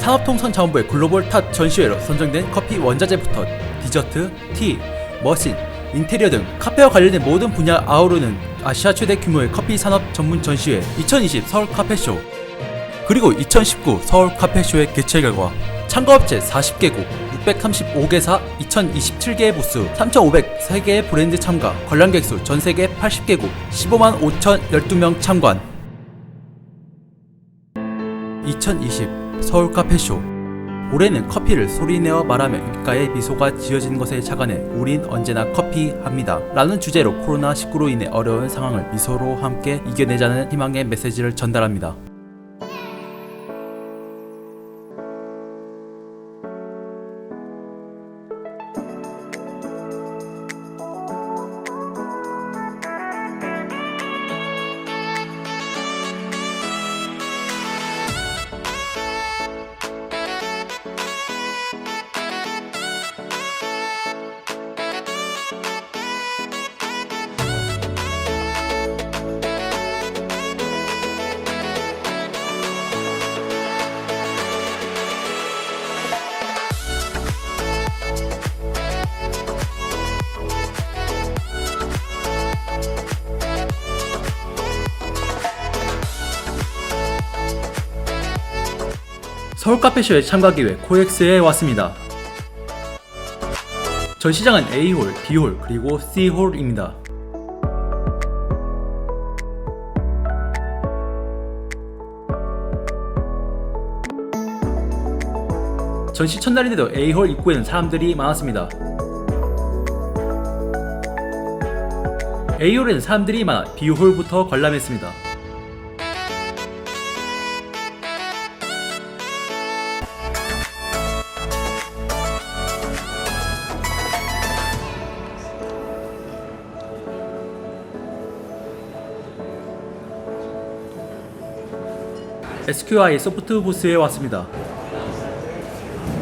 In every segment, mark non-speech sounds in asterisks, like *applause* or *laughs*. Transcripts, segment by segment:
산업통상자원부의 글로벌 탑 전시회로 선정된 커피 원자재부터 디저트, 티, 머신, 인테리어 등 카페와 관련된 모든 분야 아우르는 아시아 최대 규모의 커피 산업 전문 전시회 2020 서울 카페쇼. 그리고 2019 서울 카페쇼의 개최 결과 참가업체 40개국 635개사 2027개의 부스 3,503개의 브랜드 참가 관람객 수 전세계 80개국 15만 5,012명 참관. 2020 서울 카페쇼. 올해는 커피를 소리내어 말하며 입가에 미소가 지어진 것에 착안해 우린 언제나 커피합니다. 라는 주제로 코로나19로 인해 어려운 상황을 미소로 함께 이겨내자는 희망의 메시지를 전달합니다 서울 카페쇼에 참가하기 위해 코엑스에 왔습니다. 전시장은 A홀, B홀, 그리고 C홀입니다. 전시 첫날인데도 A홀 입구에는 사람들이 많았습니다. A홀에는 사람들이 많아 B홀부터 관람했습니다. SQI 소프트 부스에 왔습니다.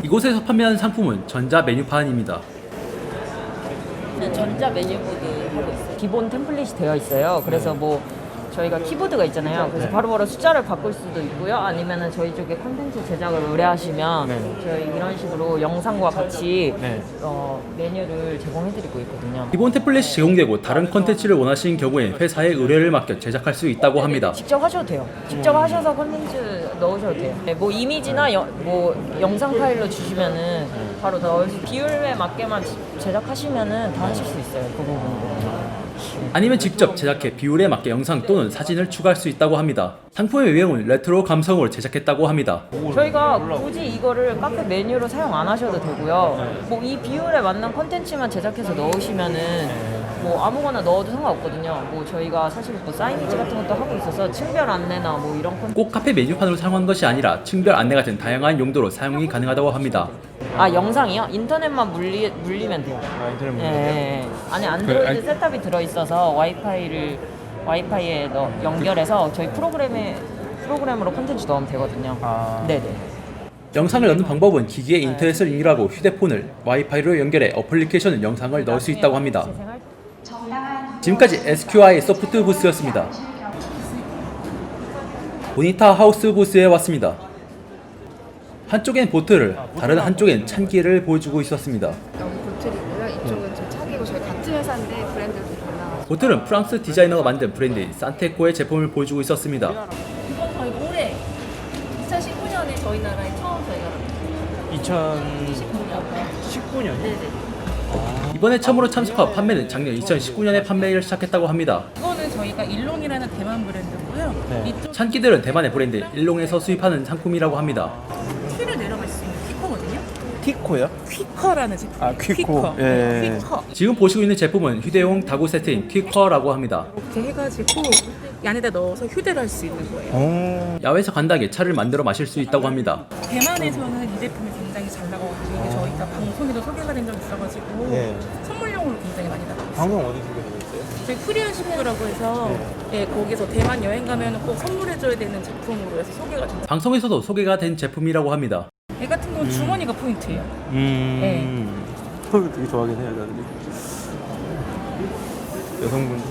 이곳에서 판매하는 상품은 전자 메뉴판입니다. 네, 전자 하고 있어요. 기본 템플릿이 되어 있어요. 그래서 뭐 저희가 키보드가 있잖아요. 그래서 바로바로 숫자를 바꿀 수도 있고요. 아니면은 저희 쪽에 콘텐츠 제작을 의뢰하시면 네. 저희 이런 식으로 영상과 같이 네. 어, 메뉴를 제공해드리고 있거든요. 기본 템플릿이 제공되고 다른 컨텐츠를 원하시는 경우엔 회사에 의뢰를 맡겨 제작할 수 있다고 합니다. 직접 하셔도 돼요. 직접 하셔서 콘텐츠 넣으셔도 돼요. 네, 뭐 이미지나 여- 뭐 영상 파일로 주시면은 바로 넣을 수 비율에 맞게만 지- 제작하시면은 다 하실 수 있어요. 그 부분도. 아니면 직접 제작해 비율에 맞게 영상 또는 사진을 추가할 수 있다고 합니다. 상품의 외형은 레트로 감성으로 제작했다고 합니다. 저희가 굳이 이거를 카페 메뉴로 사용 안 하셔도 되고요. 뭐 이 비율에 맞는 콘텐츠만 제작해서 넣으시면은 뭐 아무거나 넣어도 상관없거든요. 뭐 저희가 사실 뭐 사이니지 같은 것도 하고 있어서 층별 안내나 뭐 이런 콘 꼭 카페 메뉴판으로 사용한 것이 아니라 층별 안내 같은 다양한 용도로 사용이 가능하다고 합니다. 아 영상이요? 인터넷만 물리 물리면 돼요. 아, 인터넷 예, 문제요? 예. 예. 안에 안드로이드 그, 아니- 셋탑이 들어있어서 와이파이를 와이파이에 넣, 연결해서 저희 프로그램에 프로그램으로 콘텐츠 넣으면 되거든요. 아. 네네. 영상을 넣는 방법은 기기에 인터넷을 연결하고 휴대폰을 와이파이로 연결해 어플리케이션 영상을 넣을 수 있다고 합니다. 지금까지 SQI 소프트 부스였습니다. 모니타 하우스 부스에 왔습니다. 한쪽엔 보트를, 다른 한쪽엔 찬기를 보여주고 있었습니다. 여기 보틀이고요. 이쪽은 좀 차기고 저희 같은 회사인데 브랜드도 달라가지고 보틀은 프랑스 디자이너가 만든 브랜드인 산테코의 제품을 보여주고 있었습니다. 저희 올해 2019년에 저희 나라에 처음 저희가 2019년이요? 네네. 이번에 처음으로 참석하고 판매는 작년 2019년에 판매를 시작했다고 합니다. 이거는 저희가 일롱이라는 대만 브랜드고요. 네. 이쪽 찬기들은 대만의 브랜드 일롱에서 수입하는 상품이라고 합니다. 키를 내려갈 수 있는 퀴커거든요. 티코요? 퀴커라는 제품. 아, 퀴코. 예. 퀴커. 지금 보시고 있는 제품은 휴대용 다구 세트인 퀴커라고 합니다. 이렇게 해가지고 이 안에다 넣어서 휴대를 할 수 있는 거예요. 오. 야외에서 간단하게 차를 만들어 마실 수 있다고 합니다. 대만에서는 이 제품이 굉장히 잘 나가가지고 이게 저희가 방송에도 소개가 된 적이 있어가지고 예. 선물용으로 굉장히 많이 나가고 있어요. 방송 어디 소개되셨어요? 저희 코리안 식구라고 해서 예, 거기서 대만 여행 가면 꼭 선물해줘야 되는 제품으로 해서 소개가 좀. 방송에서도 소개가 된 제품이라고 합니다. 얘 같은 경우 는 주머니가 포인트예요. 음. 네. 되게 좋아하긴 해요. 여성분들.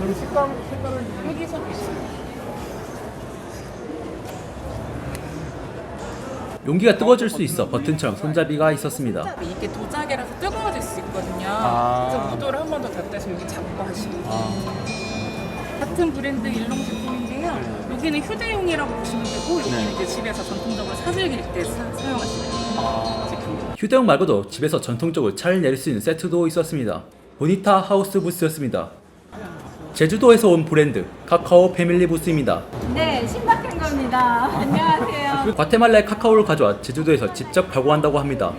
그리고 색감, 색깔은 여기서 용기가 뜨거워질 수 있어 버튼처럼 손잡이가 있었습니다. 이게 도자기라서 뜨거워질 수 있거든요. 아. 그래서 무도를 한 번 더 닫아서 여기 잡고 하시면 돼요. 같은 브랜드 일롱 제품인데요. 여기는 휴대용이라고 보시면 되고 여기는 이제 집에서 전통적으로 사들길 때 사, 사용하시는 제품. 휴대용 말고도 집에서 전통적으로 차를 내릴 수 있는 세트도 있었습니다. 보니타 하우스 부스였습니다. 제주도에서 온 브랜드 카카오 패밀리 부스입니다. 네, 신박한 겁니다. 안녕하세요. 과테말라의 카카오를 가져와 제주도에서 직접 가공한다고 합니다.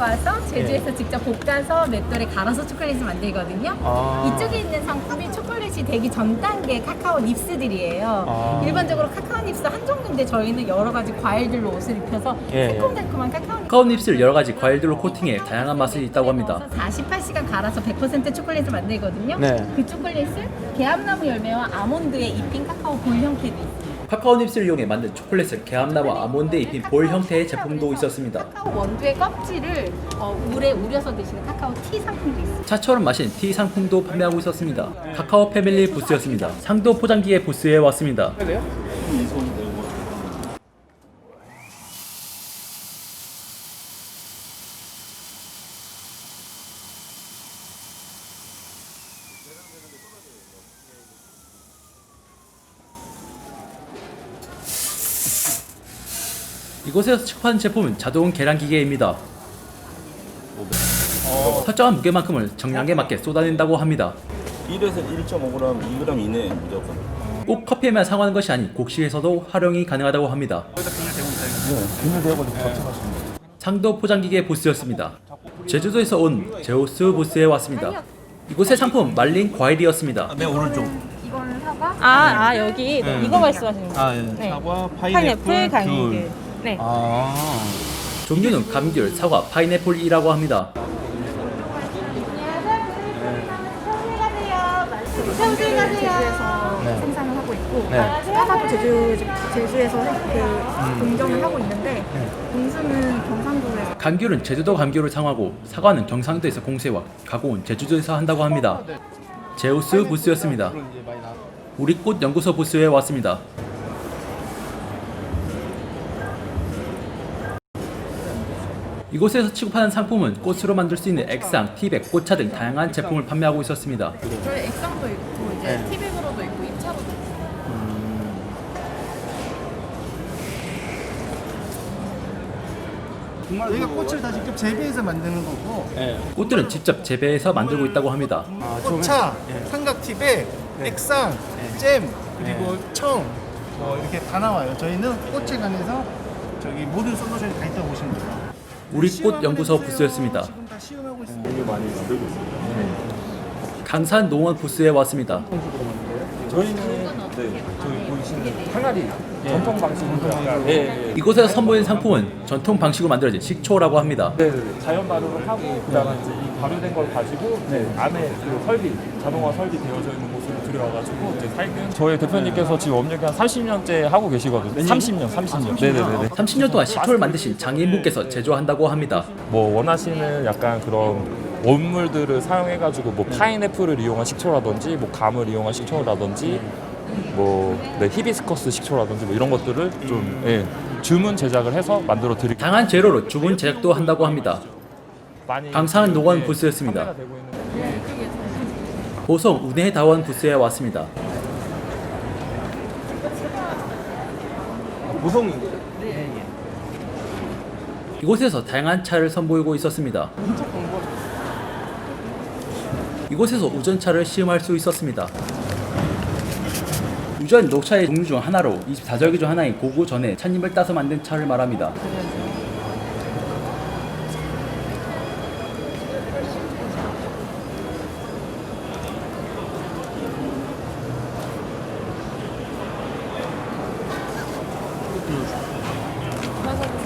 와서 제주에서 직접 볶아서 맷돌에 갈아서 초콜릿을 만들거든요. 아. 이쪽에 있는 상품이 초콜릿이 되기 전 단계 카카오 닙스들이에요. 아. 일반적으로 카카오 닙스 한 종류인데 저희는 여러 가지 과일들로 옷을 입혀서 예, 예. 새콤달콤한 카카오 닙스 카카오 닙스를 여러 가지 과일들로 코팅해 다양한 맛이 있다고 합니다. 48시간 갈아서 100% 초콜릿을 만들거든요. 네. 그 초콜릿을 개합나무 열매와 아몬드에 입힌 카카오 볼 형태도 있어요. 카카오 닙스를 이용해 만든 초콜릿을 개함나무 아몬드에 입힌 볼 형태의 제품도 있었습니다. 카카오 원두의 껍질을 어, 물에 우려서 드시는 카카오 티 상품도 있어요. 차처럼 마신 티 상품도 판매하고 있었습니다. 카카오 패밀리 부스였습니다. 상도 포장기의 부스에 왔습니다. 이곳에서 취급하는 제품은 자동 계량 기계입니다. 설정한 무게만큼을 정량에 맞게 쏟아낸다고 합니다. 1에서 1.5g, 2g 이내 무조건. 꼭 커피에만 사용하는 것이 아닌 곡식에서도 활용이 가능하다고 합니다. 상도 포장기계 보스였습니다. 제주도에서 온 제오스 보스에 왔습니다. 이곳의 상품 말린 과일이었습니다. 맨 오른쪽. 이거는 사과? 아, 아 여기 네. 이거 말씀하시는 거예요? 아, 예. 네. 사과, 파인애플, 파인애플. 귤. 네. 아. 종류는 감귤, 사과, 파인애플이라고 합니다. 제주에서 네. 생산을 하고 있고 네. 사과도 제주 제주에서 그 공정을 하고 있는데 공수는 경상도에서 감귤은 제주도 감귤을 상하고 사과는 경상도에서 공세와 가공은 제주도에서 한다고 합니다. 제우스 부스였습니다. 우리 꽃 연구소 부스에 왔습니다. 이곳에서 취급하는 상품은 꽃으로 만들 수 있는 액상, 티백, 꽃차 등 다양한 제품을 판매하고 있었습니다. 저희 액상도 있고 이제 네. 티백으로도 있고 입차로도 있고 저희가 꽃을 다 직접 재배해서 만드는 거고 예. 꽃들은 직접 재배해서 만들고 있다고 합니다. 아, 처음에- 꽃차, 예. 삼각티백, 액상, 잼 그리고 청 뭐 이렇게 다 나와요. 저희는 꽃에 관해서 저기 모든 솔루션이 다 있다고 보시면 돼요. 우리 꽃 연구소 부스였습니다. 강산 농원 부스에 왔습니다. 이곳에서 선보이는 상품은 전통 방식으로 만들어진 식초라고 합니다. 자연 발효를 하고 그다음에 이제 이 발효된 걸 가지고 이제 안에 그 설비 자동화 설비 되어져 있는 곳으로 들여와가지고 이제 살균 저희 대표님께서 지금 업력이 한 30년째 하고 계시거든요. 30년 30년. 네네네 30년 동안 식초를 만드신 장인분께서 제조한다고 합니다. 뭐 원하시는 약간 그런 원물들을 사용해가지고 뭐 파인애플을 이용한 식초라든지 뭐 감을 이용한 식초라든지 뭐 네, 히비스커스 식초라든지 뭐 이런 것들을 좀 예, 주문 제작을 해서 만들어 드리고 다양한 재료로 주문 제작도 한다고 합니다. 많이 강산 농원 예, 부스였습니다. 판매가 되고 있는 보성 운해 다원 부스에 왔습니다. 무성 이곳에서 다양한 차를 선보이고 있었습니다. 이곳에서 우전차를 시음할 수 있었습니다. 우전 녹차의 종류 중 하나로 24절기 중 하나인 고구 전에 찻잎을 따서 만든 차를 말합니다.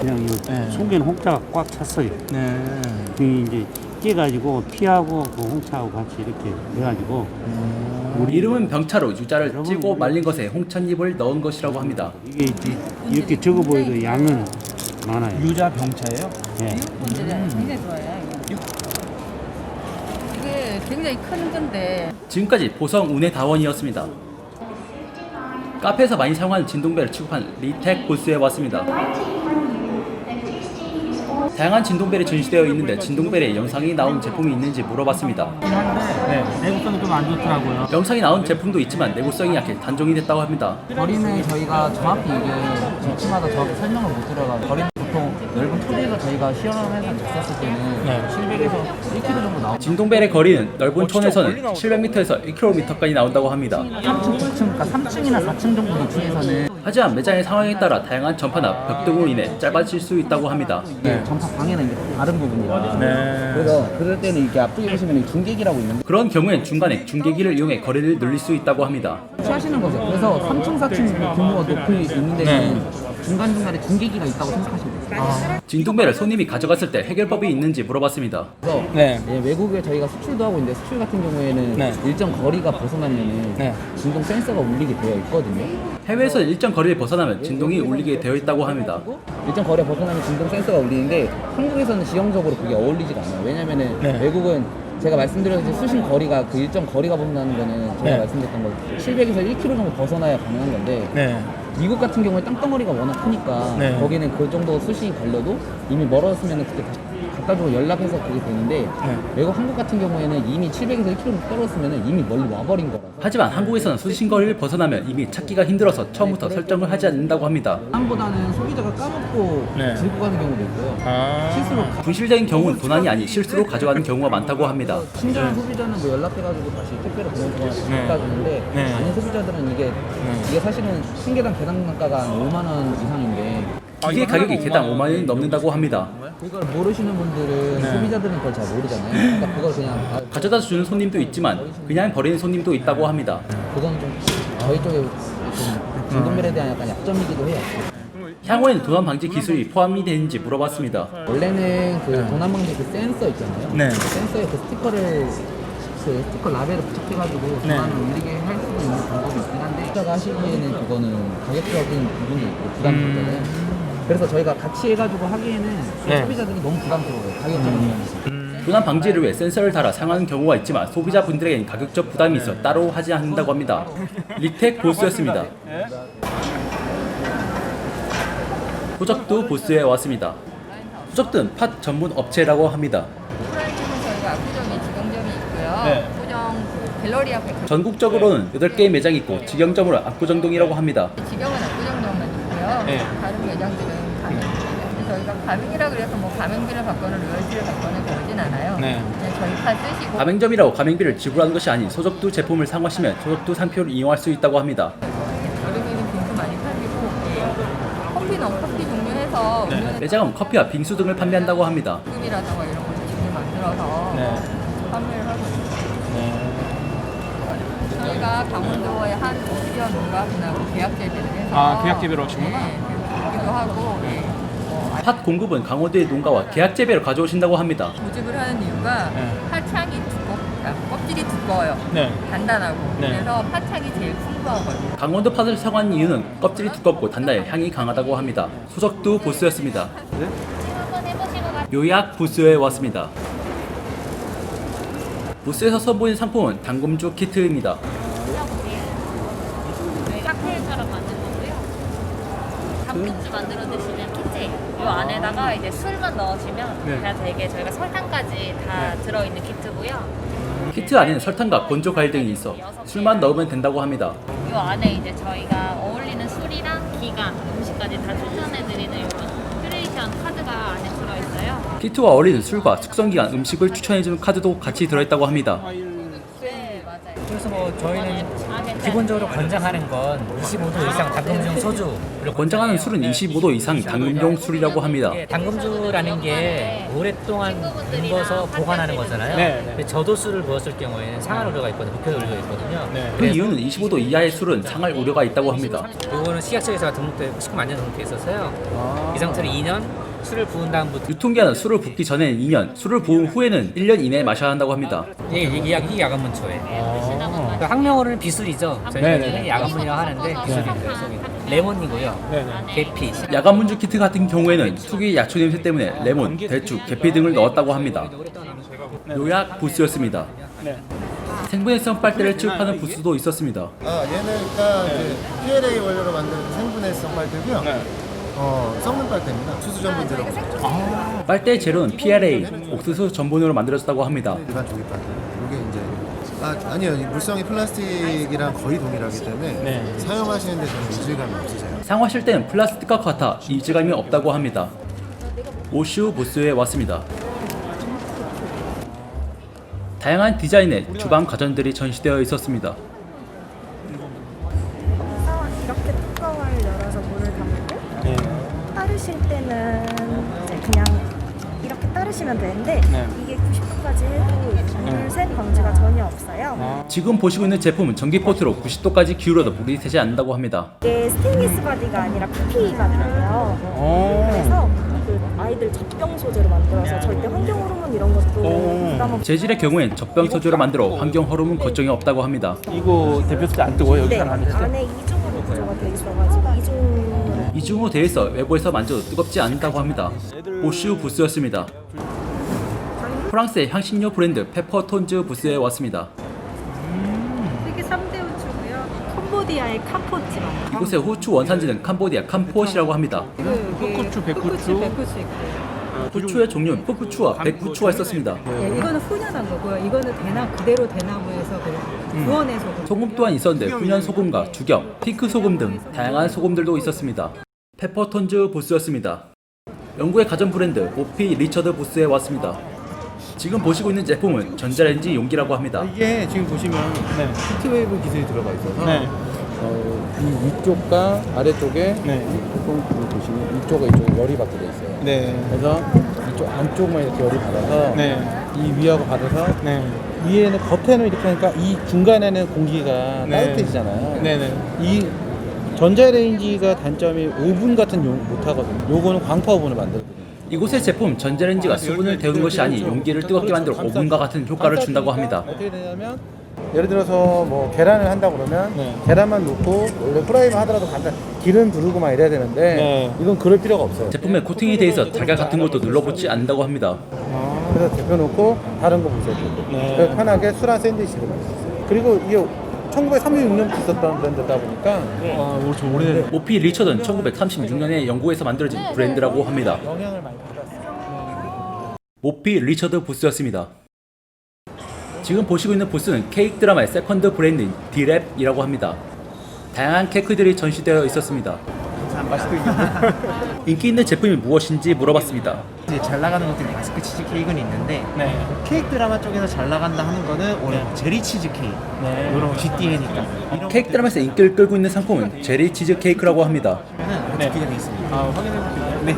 그냥 이 속에는 홍차가 꽉 찼어요. 네. 그 이제 깨가지고 피하고 그 홍차하고 같이 이렇게 해가지고 우리 이름은 병차로 유자를 찌고 말린 것에 홍찻잎을 넣은 것이라고 합니다. 이게 이제 이렇게 적어 보여도 양은 많아요. 유자 병차예요? 예. 굉장히 좋아요. 이게 굉장히 큰 건데 지금까지 보성 운해 다원이었습니다. 카페에서 많이 사용하는 진동벨을 취급한 리텍 보스에 왔습니다. 다양한 진동벨이 전시되어 있는데 진동벨에 영상이 나온 제품이 있는지 물어봤습니다. 네, 내구성이 좀 안 좋더라고요. 영상이 나온 제품도 있지만 내구성이 약해 단종이 됐다고 합니다. 거리는 저희가 정확히 이게 제품마다 정확히 설명을 못 드려가지고 보통 넓은 토지에서 저희가 시연을 했었을 때는 700에서 1km 정도 나오고 진동벨의 거리는 넓은 촌에서는 700m에서 1km까지 나온다고 합니다. 3층, 9층, 그러니까 3층이나 4층 정도 높이에서는 하지만 매장의 상황에 따라 다양한 전파나 벽 등으로 인해 짧아질 수 있다고 합니다. 이게 전파 방해는 이게 다른 부분이라 그래서 그럴 때는 이렇게 앞쪽에 보시면 중계기라고 있는데 그런 경우엔 중간에 중계기를 이용해 거리를 늘릴 수 있다고 합니다. 취하시는 거죠 그래서 3층, 4층 규모가 높이 있는 데는 중간중간에 중계기가 있다고 생각하시면 돼요 진동벨을 손님이 가져갔을 때 해결법이 있는지 물어봤습니다. 그래서 네. 예, 외국에 저희가 수출도 하고 있는데 수출 같은 경우에는 네. 일정 거리가 벗어나면은 네. 진동 센서가 울리게 되어 있거든요. 해외에서 일정 거리를 벗어나면 진동이 울리게 되어 있다고 합니다. 일정 거리에 벗어나면 진동 센서가 울리는데 한국에서는 지형적으로 그게 어울리지가 않아요. 왜냐면은 네. 외국은 제가 말씀드렸듯이 수신 거리가 그 일정 거리가 벗어나는 거는 제가 네. 말씀드렸던 거 700에서 1km 정도 벗어나야 가능한 건데 네. 미국 같은 경우에 땅덩어리가 워낙 크니까 네. 거기는 그 정도 수신이 걸려도 이미 멀었으면 그때 다시 주고 연락해서 그게 되는데 네. 외국 한국 같은 경우에는 이미 700에서 1km 떨어졌으면 이미 멀리 와버린 거라서 하지만 한국에서는 수신 거리를 벗어나면 이미 찾기가 힘들어서 처음부터 설정을 하지 않는다고 합니다. 사람보다는 소비자가 까먹고 네. 들고 가는 경우도 있고요. 아. 실수로 분실적인 경우는 도난이 아닌 실수로 가져가는 경우가 많다고 합니다. 친절한 소비자는 뭐 연락해가지고 다시 택배로 보내주거나 네. 갖다 주는데 네. 아닌 소비자들은 이게 이게 사실은 한 개당 배당 단가가 한 5만 원 이상인데 기계 가격이 개당 5만 원이 넘는다고 합니다. 그걸 모르시는 분들은 네. 소비자들은 그걸 잘 모르잖아요. 그러니까 그걸 그냥 아, 가져다 주는 손님도 있지만 그냥 버리는 손님도 있다고 합니다. 그건 좀 저희 쪽에 좀 진동벨에 대한 약간 약점이기도 해요. 향후에는 도난 방지 기술이 포함이 되는지 물어봤습니다. 원래는 그 도난 방지 그 센서 있잖아요. 네. 그 센서에 그 스티커를 그 스티커 라벨을 부착해가지고 네. 도난을 울리게 할 수도 있는 방법이 있긴 한데 소비자가 하시기에는 그거는 가격적인 부분도 있고 부담스럽잖아요. 그래서 저희가 같이 해가지고 하기에는 네. 소비자들이 너무 부담스러워요. 가격적인 부분에서. 도난 방지를 위해 센서를 달아 사용하는 경우가 있지만 소비자분들에겐 가격적 부담이 있어 따로 하지 않는다고 합니다. 리텍 보스였습니다. 호적도 보스에 왔습니다. 호적든 팟 전문 업체라고 합니다. 프라이즈는 저희가 압구정에 지경점이 있고요. 네. 압구정 그 갤러리아 백화점 전국적으로는 8개의 매장이 있고 직영점으로 압구정동이라고 합니다. 지경은 압구정 있고요. 네. 다른 매장들은. 근데 저희가 가맹이라 그래서 뭐 가맹비를 받거나 로열티를 받거나 그러진 않아요. 네. 그냥 저희 파 쓰시고 가맹점이라고 가맹비를 지불하는 것이 아닌 소적두 제품을 사용하시면 소적두 상표를 이용할 수 있다고 합니다. 여름에는 빙수 많이 팔리고 커피는 커피 종류해서 네. 음료는 매장은 커피와 빙수 등을 판매한다고 합니다. 급이라던가 이런 걸 직접 만들어서 네. 판매를 하고 있어요. 저희가 강원도의 한 오피어 농가분하고 계약 재배를 해서 아, 계약 재배를 하시구나. 네, 그기도 하고 네. 뭐팥 공급은 강원도의 농가와 계약 재배로 가져오신다고 합니다. 고집을 하는 이유가 네. 파창이 두껍, 아, 껍질이 두꺼워요. 네. 단단하고 네. 그래서 파창이 제일 풍부하거든요. 강원도 팥을 사용한 이유는 껍질이 두껍고 단단해 향이 강하다고 합니다. 소적두 보스였습니다. 요약 부스에 왔습니다. 부스에서 선보인 상품은 당금주 키트입니다. 칵테일처럼 만든 거고요. 당근주 만들어 드시면 키트예요. 이 안에다가 이제 술만 넣으시면 네. 그냥 되게 저희가 설탕까지 다 들어있는 키트고요. 키트 안에는 설탕과 건조 과일 등이 있어 술만 넣으면 된다고 합니다. 이 안에 이제 저희가 어울리는 술이랑 기간, 음식까지 다 추천해드리는 이런 큐레이션 카드가 안에 들어있어요. 키트와 어울리는 술과 숙성기간 음식을 추천해주는 카드도 같이 들어있다고 합니다. 네, 맞아요. 그래서 뭐 저희는 기본적으로 권장하는 건 25도 이상 당금중 소주 그리고 권장하는 술은 25도 이상 당금용 술이라고 합니다. 이게 당금주라는 게 오랫동안 묵어서 보관하는 거잖아요. 네, 네. 근데 저도수를 부었을 경우에는 상할 우려가 있거든요. 국회 우려가 있거든요. 네. 그 이유는 25도 이하의 술은 상할 우려가 있다고 합니다. 이거는 식약처에서 등록돼 식품 안전 등록돼 있어서요. 이 상태로 2년 술을 부은 다음부터 유통기한은 술을 붓기 전에는 2년, 술을 부은 후에는 1년 이내에 마셔야 한다고 합니다. 이게 이게 약 이게 야간문초예요. 그 항명어는 비술이죠. 네, 네. 저희는 야간문이라고 하는데 비술입니다. 속에. 레몬이고요. 네, 네. 계피, 야간 문주 키트 같은 경우에는 특유의 약초 냄새 때문에 레몬, 대추, 계피 등을 넣었다고 합니다. 요약 부스였습니다. 네. 생분해성 빨대를 취급하는 부스도 있었습니다. 아 얘는 그러니까 그 PLA 원료로 만든 생분해성 빨대고요. 어 썩는 빨대입니다. 수수 전분 들어가고 아. 빨대의 재료는 PLA, 옥수수 전분으로 만들어졌다고 합니다. 일반 조개 빨대. 아 아니요 이 물성이 플라스틱이랑 거의 동일하기 때문에 사용하시는 데 저는 이질감이 없으세요. 사용하실 때는 플라스틱과 같아 이질감이 없다고 합니다. 오슈 부스에 왔습니다. 다양한 디자인의 주방 가전들이 전시되어 있었습니다. 이렇게 뚜껑을 열어서 물을 담고 네. 따르실 때는 이제 그냥 이렇게 따르시면 되는데 네. 이게 90도까지 해도 물 샘 방지가 전혀 없어요. 지금 보시고 있는 제품은 전기 포트로 90도까지 기울여도 물이 새지 않는다고 합니다. 이게 스테인리스 바디가 아니라 PP 바디예요. 그래서 그 아이들 젖병 소재로 만들어서 절대 환경 호르몬 이런 것도 부담 없이 재질의 경우엔 젖병 소재로 만들어 환경 호르몬 걱정이 없다고 합니다. 이거 대표스 때안 뜨거워요? 여기 네, 안 하면 안에 이중으로 구조가 돼 있어가지고 이중 이중으로 되어 있어 외부에서 만져도 뜨겁지 않다고 합니다. 보슈 부스였습니다. 프랑스의 향신료 브랜드 페퍼톤즈 부스에 왔습니다. 세계 3대 호주고요. 캄보디아의 캄포지만. 이곳의 후추 원산지는 캄보디아 캄포시라고 합니다. 흑후추, 백후추. 흑후추, 백후추 있고. 후추의 종류는 푸푸추와 백후추가 있었습니다. 예, 이거는 훈연한 거고요. 이거는 대나무 그대로 대나무에서 그냥 구원해서 소금 또한 있었는데 훈연 소금과 죽염, 피크 소금 등 다양한 소금들도 있었습니다. 페퍼톤즈 부스였습니다. 영국의 가전 브랜드 오피 리처드 부스에 왔습니다. 지금 보시고 있는 제품은 전자레인지 용기라고 합니다. 이게 지금 보시면 네. 히트웨이브 기술이 들어가 있어서 어, 이 위쪽과 아래쪽에 보통 이거 보시면 위쪽과 이쪽에 열이 받게 돼 있어요. 그래서 이쪽 안쪽만 이렇게 열이 받아서 이 위하고 받아서 위에는 겉에는 이렇게 하니까 이 중간에는 공기가 따뜻해지잖아요. 이 전자레인지가 단점이 오븐 같은 용 못 하거든요. 요거는 광파 오븐을 만들거든요. 이곳의 제품 전자레인지가 수분을 데운 것이 아닌 용기를 뜨겁게 만들어 오븐과 같은 효과를 준다고 합니다. 어떻게 되냐면 예를 들어서 뭐 계란을 한다 그러면 계란만 넣고 원래 프라이만 하더라도 간단 기름 두르고 막 이래야 되는데 이건 그럴 필요가 없어요. 제품에 코팅이 돼 있어 달걀 같은 것도 눌러붙지 않는다고 합니다. 그래서 데펴놓고 다른 거 보세요. 그래서 편하게 술한 샌드위치를 마실 수 있어요. 그리고 이게 1936년부터 있었던 브랜드다 보니까 오피 리처드는 1936년에 영국에서 만들어진 브랜드라고 합니다. 영향을 많이 받았어요. 모피 리처드 부스였습니다. 지금 보시고 있는 부스는 케이크 드라마의 세컨드 브랜드인 디랩이라고 합니다. 다양한 케이크들이 전시되어 있었습니다. *laughs* 인기 있는 제품이 무엇인지 물어봤습니다. 이제 잘 나가는 것들이 마스크 치즈 케이크는 있는데 케이크 드라마 쪽에서 잘 나간다 하는 거는 오늘 제리 치즈 케이크 이런 GTA니까 이런 케이크 드라마에서 인기를 끌고 있는 상품은 제리 치즈 케이크라고 합니다. 거는 네. 되어 있습니다. 아, 확인해 볼게요. 네.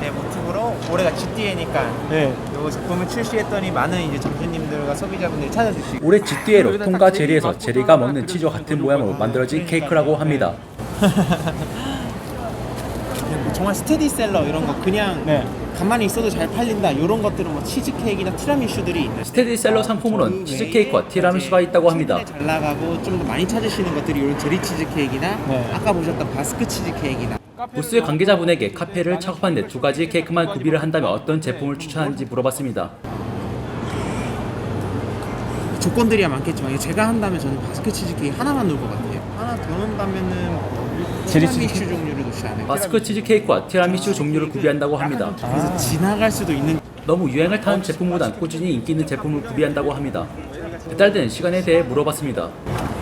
네, 모티브로 올해가 GTA니까 네. 이 제품을 출시했더니 많은 이제 점주님들과 소비자분들이 찾아주시고 올해 GTA로 통과 제리에서 제리가 먹는 치즈와 같은 모양으로 만들어진 케이크라고 합니다. *laughs* 뭐 정말 스테디셀러 이런 거 그냥 가만히 있어도 잘 팔린다 이런 것들은 뭐 치즈 케이크나 티라미슈들이 있는 스테디셀러 상품으로는 치즈 케이크와 티라미수가 있다고 합니다. 잘 나가고 좀 더 많이 찾으시는 것들이 이런 제리 치즈 케이크나 아까 보셨던 바스크 치즈 케이크나 부스의 관계자분에게 카페를 작업하는데 두 가지 케이크만 구비를 한다면 어떤 제품을 추천하는지 물어봤습니다. 조건들이야 많겠지만 제가 한다면 저는 바스크 치즈 케이크 하나만 넣을 것 같아요. 하나 더 넣는다면은 티라미슈 종류를 넣지 않을까? 마스크 치즈 케이크와 티라미수 종류를 구비한다고 합니다. 그래서 지나갈 수도 있는 너무 유행을 타는 제품보단 꾸준히 인기 있는 제품을 구비한다고 합니다. 배달되는 시간에 대해 물어봤습니다.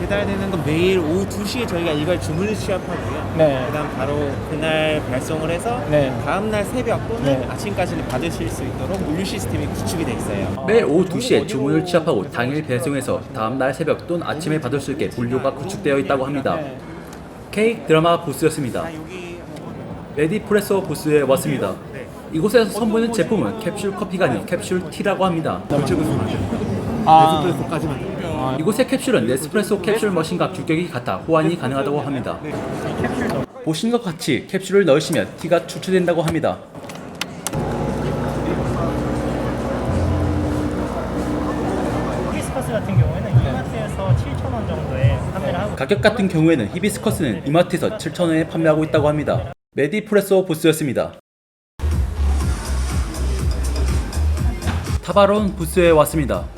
배달되는 건 매일 오후 2시에 저희가 이걸 주문을 취합하고요. 그다음 바로 그날 발송을 해서 다음 날 새벽 또는 아침까지는 받으실 수 있도록 물류 시스템이 구축이 돼 있어요. 매일 오후 2시에 주문을 취합하고 당일 배송해서 다음날 새벽 또는 아침에 받을 수 있게 분류가 구축되어 있다고 합니다. 케이크 드라마 부스였습니다. 레디프레소 부스에 왔습니다. 이곳에서 선보이는 제품은 캡슐 커피가 아닌 캡슐 티라고 합니다. 이곳의 캡슐은 네스프레소 캡슐 머신과 규격이 같아 호환이 가능하다고 합니다. 보신 것 같이 캡슐을 넣으시면 티가 추출된다고 합니다. 가격 같은 경우에는 히비스커스는 이마트에서 7,000원에 판매하고 있다고 합니다. 메디프레소 부스였습니다. 타바론 부스에 왔습니다.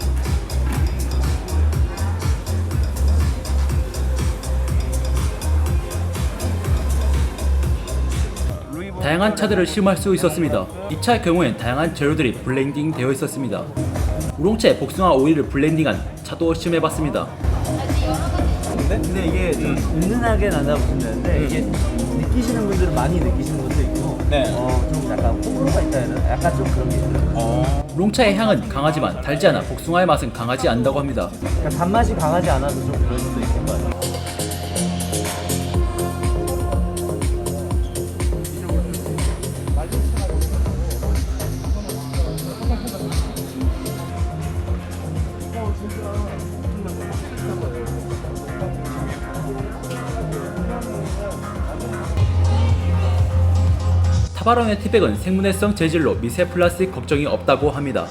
다양한 차들을 시음할 수 있었습니다. 이 차의 경우엔 다양한 재료들이 블렌딩 되어 있었습니다. 우롱채 복숭아 오일을 블렌딩한 차도 시음해봤습니다. 근데 이게 좀 은은하게 난다 보시면 되는데 이게 느끼시는 분들은 많이 느끼시는 분도 있고 어, 좀 약간 호불호가 있다 해야 되나? 약간 좀 그런 게 있어요. 우롱차의 향은 강하지만 달지 않아 복숭아의 맛은 강하지 않다고 합니다. 그러니까 단맛이 강하지 않아도 좀 타바론의 티백은 생분해성 재질로 미세 플라스틱 걱정이 없다고 합니다.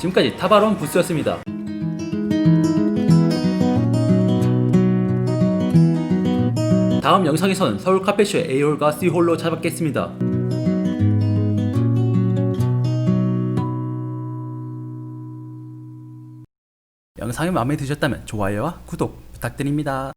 지금까지 타바론 부스였습니다. 다음 영상에서는 서울 카페쇼의 A홀과 C홀로 찾아뵙겠습니다. 영상이 마음에 드셨다면 좋아요와 구독 부탁드립니다.